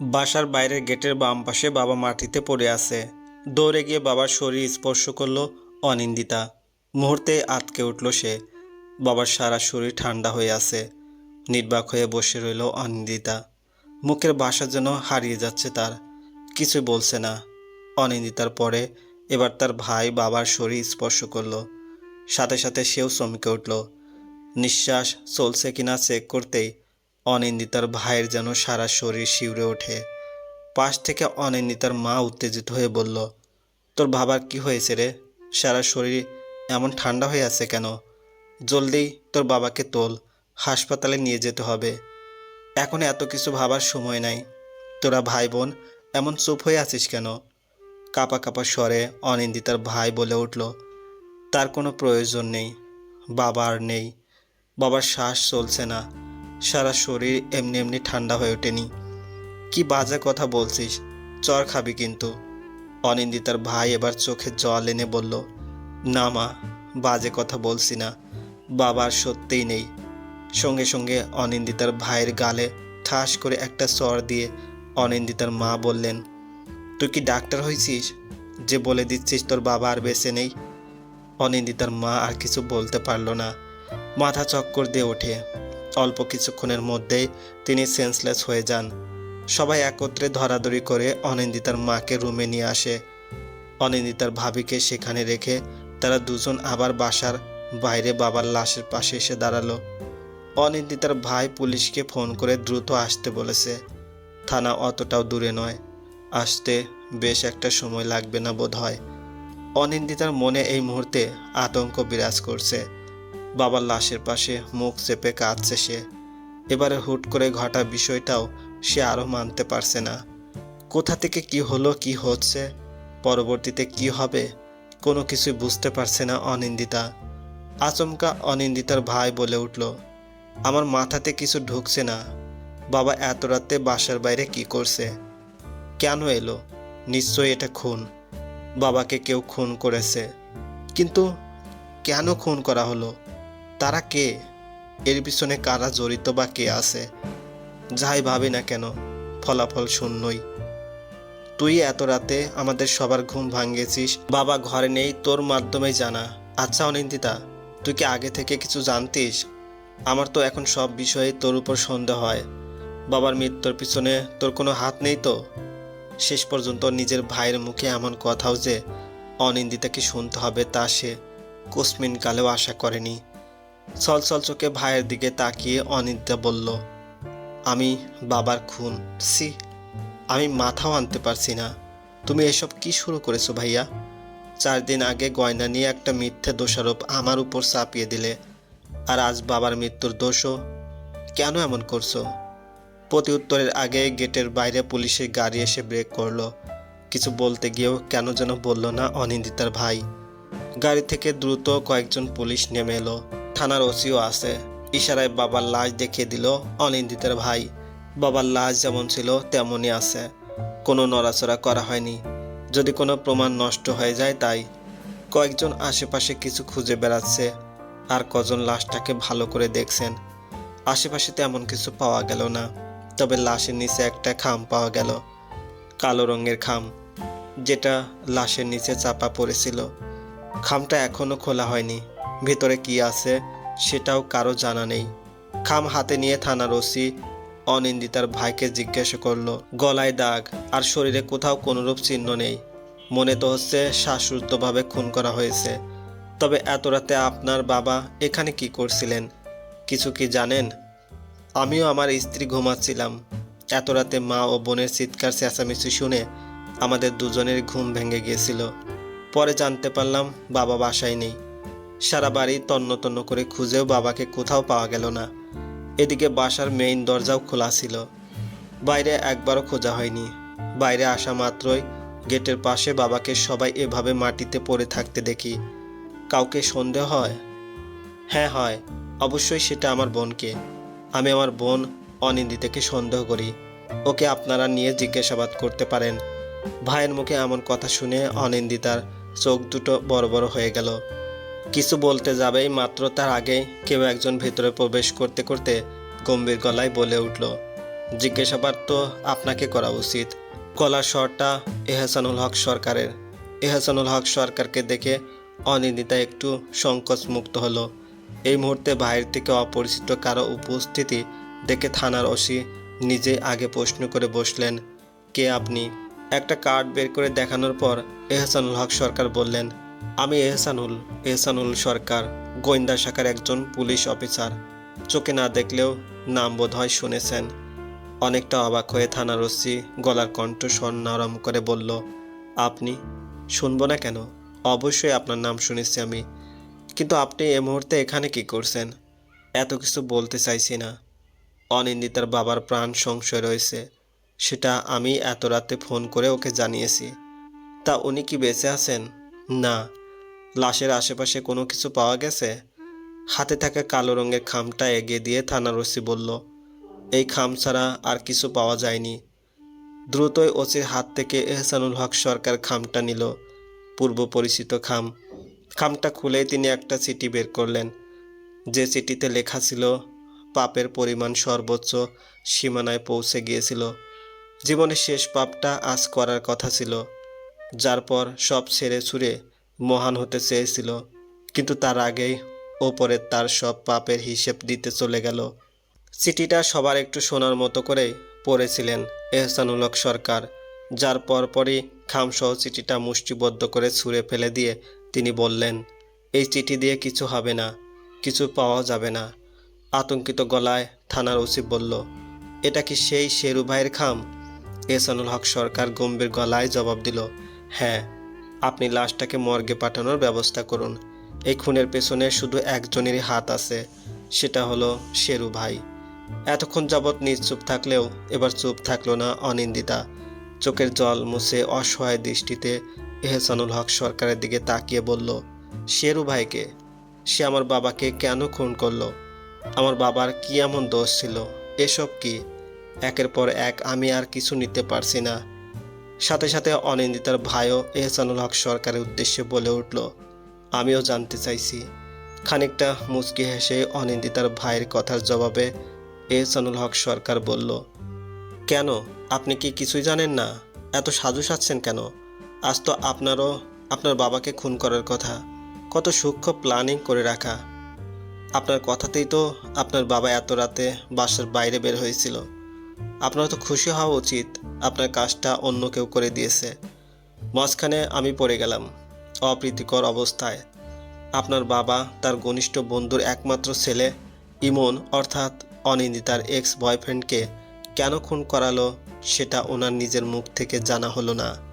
বাসার বাইরের গেটের বাম পাশে বাবা মাটিতে পড়ে আছে। দৌড়ে গিয়ে বাবার শরীর স্পর্শ করল অনিন্দিতা। মুহূর্তে আটকে উঠল সে। বাবার সারা শরীর ঠান্ডা হয়ে আছে। নির্বাক হয়ে বসে রইল অনিন্দিতা। মুখের ভাষা যেন হারিয়ে যাচ্ছে তার। কিছু বলছে না। অনিন্দিতার পরে এবার তার ভাই বাবার শরীর স্পর্শ করল। সাথে সাথে সেও চমকে উঠল। নিঃশ্বাস চলছে কিনা চেক করতেই অনিন্দিতার ভাইয়ের যেন সারা শরীর শিউরে ওঠে। পাশ থেকে অনিন্দিতার মা উত্তেজিত হয়ে বলল, তোর বাবার কি হয়েছে রে? সারা শরীর এমন ঠান্ডা হয়ে আছে কেন? জলদি তোর বাবাকে তোল, হাসপাতালে নিয়ে যেতে হবে। এখন এত কিছু ভাবার সময় নাই। তোরা ভাই বোন এমন চুপ হয়ে আছিস কেন? কাপা কাপা স্বরে অনিন্দিতার ভাই বলে উঠল, তার কোনো প্রয়োজন নেই। বাবা আর নেই। বাবার শ্বাস চলছে না। সারা শরীর এমনি এমনি ঠান্ডা হয়ে ওঠেনি। কি বাজে কথা বলছিস? চর খাবি কিন্তু। অনিন্দিতার ভাই এবার চোখে জল এনে বলল, না মা, বাজে কথা বলছি না। বাবার সত্যিই নেই। সঙ্গে সঙ্গে অনিন্দিতার ভাইয়ের গালে ঠাস করে একটা চর দিয়ে অনিন্দিতার মা বললেন, তুই কি ডাক্তার হয়েছিস? যে বলে দিচ্ছিস তোর বাবা আর বেঁচে নেই? অনিন্দিতার মা আর কিছু বলতে পারল না। মাথা চক্কর দিয়ে ওঠে। অল্প কিছুক্ষণের মধ্যেই তিনি সেন্সলেস হয়ে যান। সবাই একত্রে ধরাধরি করে অনিন্দিতার মাকে রুমে নিয়ে আসে। অনিন্দিতার ভাবিকে সেখানে রেখে তারা দুজন আবার বাসার বাইরে বাবার লাশের পাশে এসে দাঁড়াল। অনিন্দিতার ভাই পুলিশকে ফোন করে দ্রুত আসতে বলেছে। থানা অতটাও দূরে নয়। আসতে বেশ একটা সময় লাগবে না বোধ হয় অনিন্দিতার মনে এই মুহূর্তে আতঙ্ক বিরাজ করছে। বাবার লাশের পাশে মুখ চেপে কাঁদছে সে। এবারে হুট করে ঘটা বিষয়টাও সে আরও মানতে পারছে না। কোথা থেকে কি হলো, কি হচ্ছে, পরবর্তীতে কি হবে, কোনো কিছুই বুঝতে পারছে না অনিন্দিতা। আচমকা অনিন্দিতার ভাই বলে উঠল, আমার মাথাতে কিছু ঢুকছে না। বাবা এত রাতে বাসার বাইরে কি করছে? কেন এলো? নিশ্চয়ই এটা খুন। বাবাকে কেউ খুন করেছে। কিন্তু কেন খুন করা হলো? তারা কে? এর পিছনে কারা জড়িত বা কে আছে? যাই ভাবি না কেন, ফলাফল শূন্যই। তুই এত রাতে আমাদের সবার ঘুম ভাঙিয়েছিস, বাবা ঘরে নেই, তোর মাধ্যমেই জানা। আচ্ছা অনিন্দিতা, তুই কি আগে থেকে কিছু জানতিস? আমার তো এখন সব বিষয়ে তোর উপর সন্দেহ হয়। বাবার মৃত্যুর পিছনে তোর কোনো হাত নেই তো? শেষ পর্যন্ত নিজের ভাইয়ের মুখে এমন কথাও যে অনিন্দিতাকে শুনতে হবে তা সে কোসমিন কালেও আশা করেনি। ছলছল চোখে ভাইয়ের দিকে তাকিয়ে অনিন্দিতা বলল, আমি বাবার খুন সি আমি মাথাও আনতে পারছি না। তুমি এসব কি শুরু করেছ ভাইয়া? চার দিন আগে গয়না নিয়ে একটা মিথ্যে দোষারোপ আমার উপর চাপিয়ে দিলে, আর আজ বাবার মৃত্যুর দোষও কেন এমন করছ? প্রতি উত্তরের আগে গেটের বাইরে পুলিশের গাড়ি এসে ব্রেক করল। কিছু বলতে গিয়েও কেন যেন বলল না অনিন্দিতার ভাই। গাড়ি থেকে দ্রুত কয়েকজন পুলিশ নেমে এলো। থানার ওসিও আছে। ইশারায় বাবার লাশ দেখিয়ে দিল অনিন্দিতার ভাই। বাবার লাশ যেমন ছিল, তেমনই আছে। কোনো নড়াচড়া করা হয়নি। যদি কোনো প্রমাণ নষ্ট হয়ে যায় তাই। কয়েকজন আশেপাশে কিছু খুঁজে বেড়াচ্ছে। আর কজন লাশটাকে ভালো করে দেখছেন। আশেপাশে তেমন কিছু পাওয়া গেল না। তবে লাশের নিচে একটা খাম পাওয়া গেল। কালো রঙের খাম। যেটা লাশের নিচে চাপা পড়েছিল। খামটা এখনও খোলা হয়নি। ভিতরে কি আছে সেটাও কারও জানা নেই। খাম হাতে নিয়ে থানার ওসি অনিন্দিতার ভাইকে জিজ্ঞাসা করল, গলায় দাগ আর শরীরে কোথাও কোনোরূপ চিহ্ন নেই। মনে তো হচ্ছে শ্বাসরুদ্ধভাবে খুন করা হয়েছে। তবে এত রাতে আপনার বাবা এখানে কি করছিলেন? কিছু কি জানেন? আমিও আমার স্ত্রী ঘুমাচ্ছিলাম। এত রাতে মা ও বোনের চিৎকার চেঁচামেচি শুনে আমাদের দুজনের ঘুম ভেঙে গিয়েছিল। পরে জানতে পারলাম বাবা বাসায় নেই। সারা বাড়ি তন্ন তন্ন করে খুঁজেও বাবাকে কোথাও পাওয়া গেল না। এদিকে বাসার মেইন দরজাও খোলা ছিল। বাইরে একবারও খোঁজা হয়নি। বাইরে আসা মাত্রই গেটের পাশে বাবাকে সবাই এভাবে মাটিতে পড়ে থাকতে দেখি। কাউকে সন্দেহ হয়? হ্যাঁ হয়। অবশ্যই সেটা আমার বোনকে। আমি আমার বোন অনিন্দিতাকে সন্দেহ করি। ওকে আপনারা নিয়ে জিজ্ঞাসাবাদ করতে পারেন। ভাইয়ের মুখে এমন কথা শুনে অনিন্দিতার চোখ দুটো বড় বড় হয়ে গেল। কিছু বলতে যাবেই, মাত্র তার আগে কেউ একজন ভেতরে প্রবেশ করতে করতে গম্ভীর গলায় বলে উঠল, জিজ্ঞাসাবাদ তো আপনাকে করা উচিত। গলার স্বরটা এহসানুল হক সরকারের। এহসানুল হক সরকারকে দেখে অনিন্দিতা একটু সংকোচ মুক্ত হলো। এই মুহূর্তে বাইরে থেকে অপরিচিত কারও উপস্থিতি দেখে থানার ওসি নিজে আগে প্রশ্ন করে বসলেন, কে আপনি? একটা কার্ড বের করে দেখানোর পর এহসানুল হক সরকার বললেন আমি এহসানুল এহসানুল সরকার, গোয়েন্দা শাখার একজন পুলিশ অফিসার। চোখে না দেখলেও নাম বোধ হয় শুনেছেন। অনেকটা অবাক হয়ে থানার ওসি গলার কণ্ঠ স্বর নরম করে বলল, আপনি? শুনব না কেন? অবশ্যই আপনার নাম শুনেছি আমি। কিন্তু আপনি এ মুহূর্তে এখানে কি করছেন? এত কিছু বলতে চাইছি না। অনিন্দিতার বাবার প্রাণ সংশয় রয়েছে। সেটা আমি এত রাতে ফোন করে ওকে জানিয়েছি। তা উনি কি বেঁচে আছেন? না, লাশের আশেপাশে কোনো কিছু পাওয়া গেছে? হাতে থাকা কালো রঙের খামটা এগিয়ে দিয়ে থানার ওসি বলল, এই খাম ছাড়া আর কিছু পাওয়া যায়নি। দ্রুতই ওসির হাত থেকে এহসানুল হক সরকার খামটা নিল, পূর্ব পরিচিত খাম। খামটা খুলেই তিনি একটা চিঠি বের করলেন। যে চিঠিতে লেখা ছিল, পাপের পরিমাণ সর্বোচ্চ সীমানায় পৌঁছে গিয়েছিল। জীবনের শেষ পাপটা আজ করার কথা ছিল। যার পর সব ছেড়ে ছুড়ে মহান হতে চেয়েছিল। কিন্তু তার আগেই ওপরে তার সব পাপের হিসেব দিতে চলে গেল। চিঠিটা সবার একটু শোনার মতো করে পড়েছিলেন এহসানুল হক সরকার, যার পরপরই খামসহ চিঠিটা মুষ্টিবদ্ধ করে ছুঁড়ে ফেলে দিয়ে তিনি বললেন, এই চিঠি দিয়ে কিছু হবে না, কিছু পাওয়া যাবে না। আতঙ্কিত গলায় থানার ওসি বলল, এটা কি সেই শেরু ভাইয়ের খাম? এহসানুল হক সরকার গম্ভীর গলায় জবাব দিল হ্যাঁ আপনি লাশটাকে মর্গে পাঠানোর ব্যবস্থা করুন। এই খুনের পেছনে শুধু একজনেরই হাত আছে, সেটা হলো শেরু ভাই। এতক্ষণ যাবৎ নিশ্চুপ থাকলেও এবার চুপ থাকল না অনিন্দিতা। চোখের জল মুছে অসহায় দৃষ্টিতে এহসানুল হক সরকারের দিকে তাকিয়ে বলল, শেরু ভাইকে, সে আমার বাবাকে কেন খুন করল? আমার বাবার কি এমন দোষ ছিল? এসব কি? একের পর এক আমি আর কিছু নিতে পারছি না। সাথে সাথে অনিন্দিতার ভাইও এহসানুল হক সরকারের উদ্দেশ্যে বলে উঠল, আমিও জানতে চাইছি। খানিকটা মুচকি হেসে অনিন্দিতার ভাইয়ের কথার জবাবে এহসানুল হক সরকার বলল, কেন? আপনি কি কিছুই জানেন না? এত সাজু সাজছেন কেন? আজ তো আপনারও, আপনার বাবাকে খুন করার কথা। কত সূক্ষ্ম প্ল্যানিং করে রাখা। আপনার কথাতেই তো আপনার বাবা এত রাতে বাসার বাইরে বের হয়েছিল। আপনার তো খুশি হওয়া উচিত আপনার কাজটা অন্য কেউ করে দিয়েছে। মাঝখানে আমি পড়ে গেলাম, অপ্রীতিকর অবস্থায়। আপনার বাবা, তার ঘনিষ্ঠ বন্ধুর একমাত্র ছেলে, ইমন, অর্থাৎ অনিন্দিতার এক্স বয়ফ্রেন্ডকে কেন খুন করালো সেটা ওনার নিজের মুখ থেকে জানা হলো না।